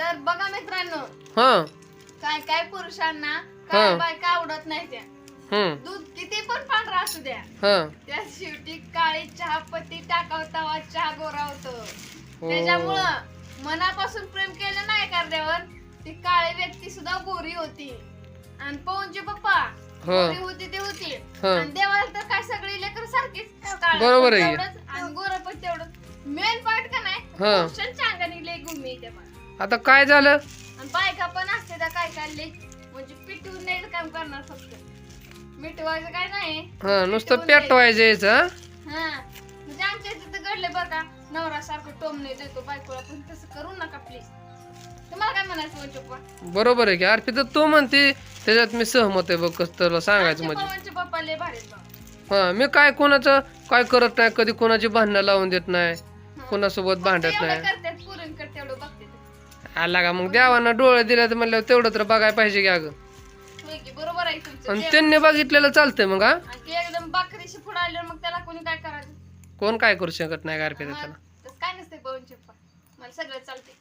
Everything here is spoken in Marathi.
तर बघा मित्रांनो हा काय काय पुरुषांना काय हा. बायका आवडत नाही त्या दूध किती पण पांढरा असू द्या हा त्या शेवटी काळी चहा पत्ती टाकाव तवा चहा गोरा होतो हो. त्याच्यामुळं मनापासून प्रेम केलं नाही एखाद्यावर ती काळी व्यक्ती सुद्धा गोरी होती आणि पवनचे पप्पा हो. गोरी होती ती होती हा. आणि देवाला तर काय सगळी लेकर सारखीच काळं बरोबर पण आहे. तेवढंच आणि गोरं पण तेवढंच मेन पार्ट का नाही हा. पुरुषांच्या अंगाने लय गुम्मी येते. आता काय झालं? आणि बायका पण असते त्या काय लय म्हणजे पिटवून नाही काम करणार फक्त. मिटवायचं काय नाही. हा नुसतं. पेटवायचं यायचं हा? म्हणजे आमच्या इथे तर घडले बरं का नवरा सारखं टोमणे देतो बायकोला पण तसं करू नका प्लीज तुम्हाला काय म्हणायचं म्हणजे पप्पा? बरोबर आहे की. अर्पिता तू म्हणते त्याच्यात मी सहमत आहे बघ कसं तुला सांगायचं म्हणजे. पवनचे पप्पा लय भारीत बघ हा मी काय कोणाचं काय करत नाही कधी कोणाची भांडणं लावून देत नाही. कोणासोबत भांडत नाही. आला का? मग देवानं डोळे दिले तर म्हणल्यावर तेवढं तर बघायला पाहिजे की अगं. बरोबर आहे तुमचं. आणि त्यांनी बघितलेलं चालतंय मग हा? आणि ते एकदम बाकरीशी पुढे आल्यावर मग त्याला कोणी काय करायचं? कोण काय करू शकत नाही अर्पिता त्याला? मग तसं काय नसते मला सगळं चालते